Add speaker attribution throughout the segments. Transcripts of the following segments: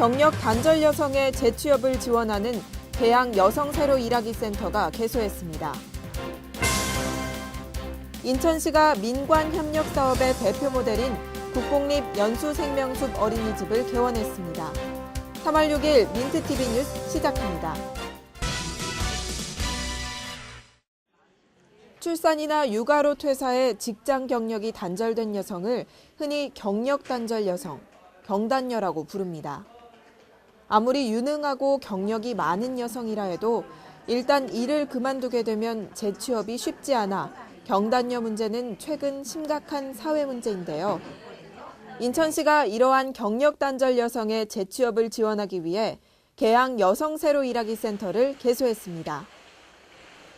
Speaker 1: 경력 단절 여성의 재취업을 지원하는 대양 여성 새로 일하기 센터가 개소했습니다. 인천시가 민관 협력 사업의 대표 모델인 국공립 연수생명숲 어린이집을 개원했습니다. 3월 6일 민트TV 뉴스 시작합니다. 출산이나 육아로 퇴사해 직장 경력이 단절된 여성을 흔히 경력 단절 여성, 경단녀라고 부릅니다. 아무리 유능하고 경력이 많은 여성이라 해도 일단 일을 그만두게 되면 재취업이 쉽지 않아 경단녀 문제는 최근 심각한 사회 문제인데요. 인천시가 이러한 경력 단절 여성의 재취업을 지원하기 위해 개항 여성 새로 일하기 센터를 개소했습니다.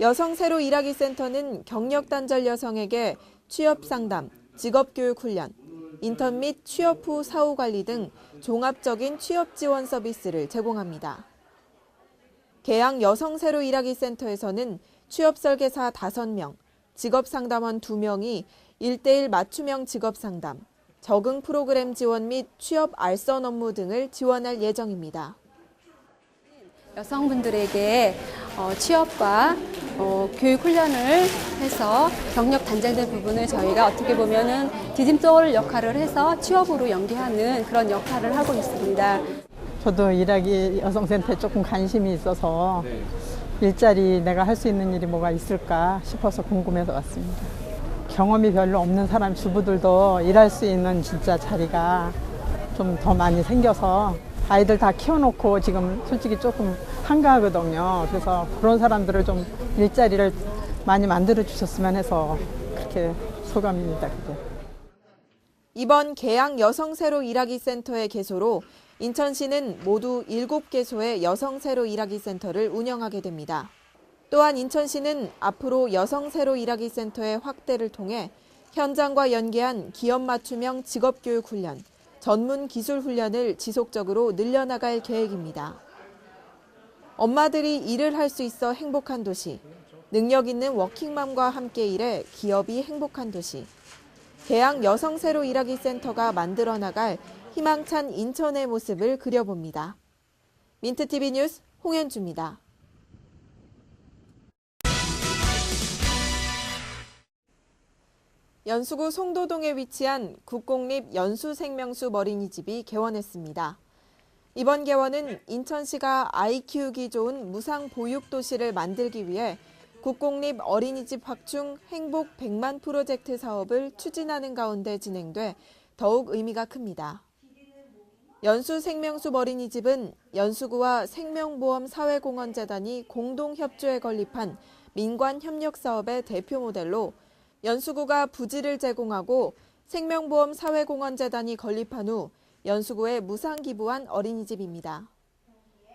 Speaker 1: 여성 새로 일하기 센터는 경력 단절 여성에게 취업 상담, 직업 교육 훈련, 인턴 및 취업 후 사후 관리 등 종합적인 취업 지원 서비스를 제공합니다. 개항 여성 새로 일하기 센터에서는 취업 설계사 5명, 직업 상담원 2명이 1대1 맞춤형 직업 상담, 적응 프로그램 지원 및 취업 알선 업무 등을 지원할 예정입니다.
Speaker 2: 여성분들에게 어, 취업과 어, 교육 훈련을 해서 경력 단절된 부분을 저희가 어떻게 보면은 디딤돌 역할을 해서 취업으로 연계하는 그런 역할을 하고 있습니다.
Speaker 3: 저도 일하기 여성센터에 조금 관심이 있어서 일자리 내가 할 수 있는 일이 뭐가 있을까 싶어서 궁금해서 왔습니다. 경험이 별로 없는 사람 주부들도 일할 수 있는 진짜 자리가 좀 더 많이 생겨서 아이들 다 키워놓고 지금 솔직히 조금 한가하거든요. 그래서 그런 사람들을 좀 일자리를 많이 만들어 주셨으면 해서 그렇게 소감입니다. 그게.
Speaker 1: 이번 개양 여성 새로 일하기 센터의 개소로 인천시는 모두 7개소의 여성 새로 일하기 센터를 운영하게 됩니다. 또한 인천시는 앞으로 여성 새로 일하기 센터의 확대를 통해 현장과 연계한 기업 맞춤형 직업교육 훈련, 전문 기술 훈련을 지속적으로 늘려나갈 계획입니다. 엄마들이 일을 할 수 있어 행복한 도시, 능력 있는 워킹맘과 함께 일해 기업이 행복한 도시, 개양 여성 새로 일하기 센터가 만들어 나갈 희망찬 인천의 모습을 그려봅니다. 민트TV 뉴스 홍현주입니다. 연수구 송도동에 위치한 국공립 연수생명숲 어린이집이 개원했습니다. 이번 개원은 인천시가 아이 키우기 좋은 무상 보육 도시를 만들기 위해 국공립 어린이집 확충 행복 100만 프로젝트 사업을 추진하는 가운데 진행돼 더욱 의미가 큽니다. 연수 생명숲 어린이집은 연수구와 생명보험사회공헌재단이 공동 협조에 건립한 민관 협력 사업의 대표 모델로 연수구가 부지를 제공하고 생명보험 사회공헌재단이 건립한 후 연수구에 무상 기부한 어린이집입니다.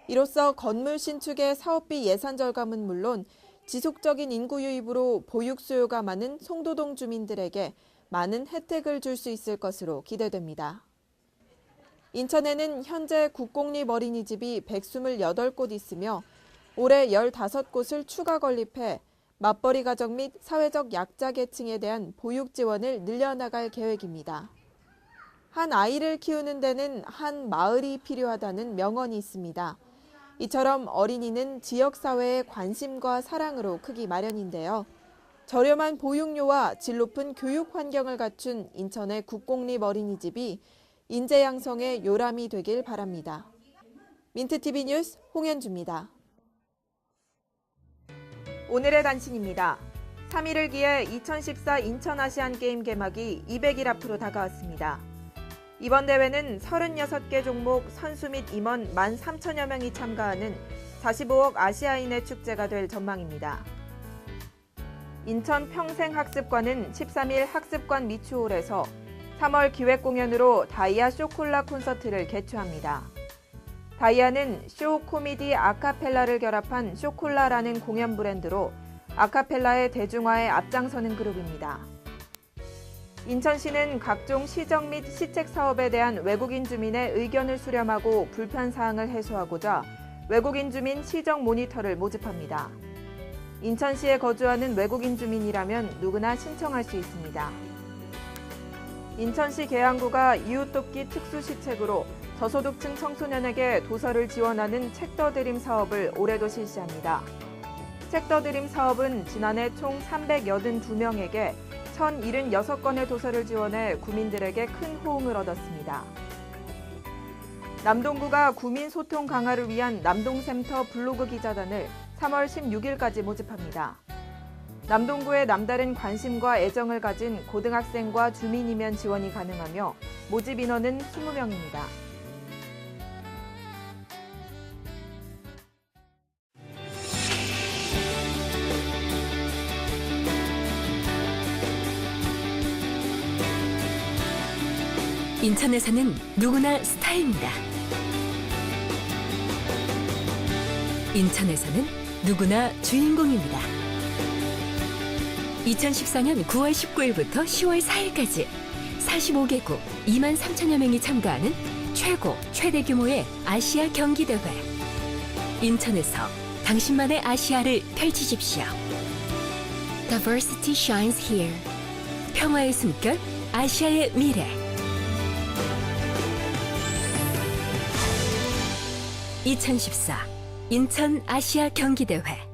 Speaker 1: 이로써 건물 신축의 사업비 예산 절감은 물론 지속적인 인구 유입으로 보육 수요가 많은 송도동 주민들에게 많은 혜택을 줄 수 있을 것으로 기대됩니다. 인천에는 현재 국공립 어린이집이 128곳 있으며 올해 15곳을 추가 건립해 맞벌이 가정 및 사회적 약자 계층에 대한 보육 지원을 늘려나갈 계획입니다. 한 아이를 키우는 데는 한 마을이 필요하다는 명언이 있습니다. 이처럼 어린이는 지역사회의 관심과 사랑으로 크기 마련인데요. 저렴한 보육료와 질 높은 교육 환경을 갖춘 인천의 국공립 어린이집이 인재 양성의 요람이 되길 바랍니다. 민트TV 뉴스 홍현주입니다. 오늘의 단신입니다. 3일을 기해 2014 인천 아시안 게임 개막이 200일 앞으로 다가왔습니다. 이번 대회는 36개 종목 선수 및 임원 1만 3천여 명이 참가하는 45억 아시아인의 축제가 될 전망입니다. 인천 평생학습관은 13일 학습관 미추홀에서 3월 기획 공연으로 다이아 쇼콜라 콘서트를 개최합니다. 다이아는 쇼 코미디 아카펠라를 결합한 쇼콜라라는 공연 브랜드로 아카펠라의 대중화에 앞장서는 그룹입니다. 인천시는 각종 시정 및 시책 사업에 대한 외국인 주민의 의견을 수렴하고 불편 사항을 해소하고자 외국인 주민 시정 모니터를 모집합니다. 인천시에 거주하는 외국인 주민이라면 누구나 신청할 수 있습니다. 인천시 계양구가 이웃돕기 특수시책으로 저소득층 청소년에게 도서를 지원하는 책더드림 사업을 올해도 실시합니다. 책더드림 사업은 지난해 총 382명에게 1,076건의 도서를 지원해 구민들에게 큰 호응을 얻었습니다. 남동구가 구민 소통 강화를 위한 남동센터 블로그 기자단을 3월 16일까지 모집합니다. 남동구에 남다른 관심과 애정을 가진 고등학생과 주민이면 지원이 가능하며 모집 인원은 20명입니다.
Speaker 4: 인천에서는 누구나 스타입니다. 인천에서는 누구나 주인공입니다. 2014년 9월 19일부터 10월 4일까지 45개국 2만 3천여 명이 참가하는 최고 최대 규모의 아시아 경기 대회. 인천에서 당신만의 아시아를 펼치십시오. Diversity shines here. 평화의 숨결, 아시아의 미래. 2014 인천 아시아 경기대회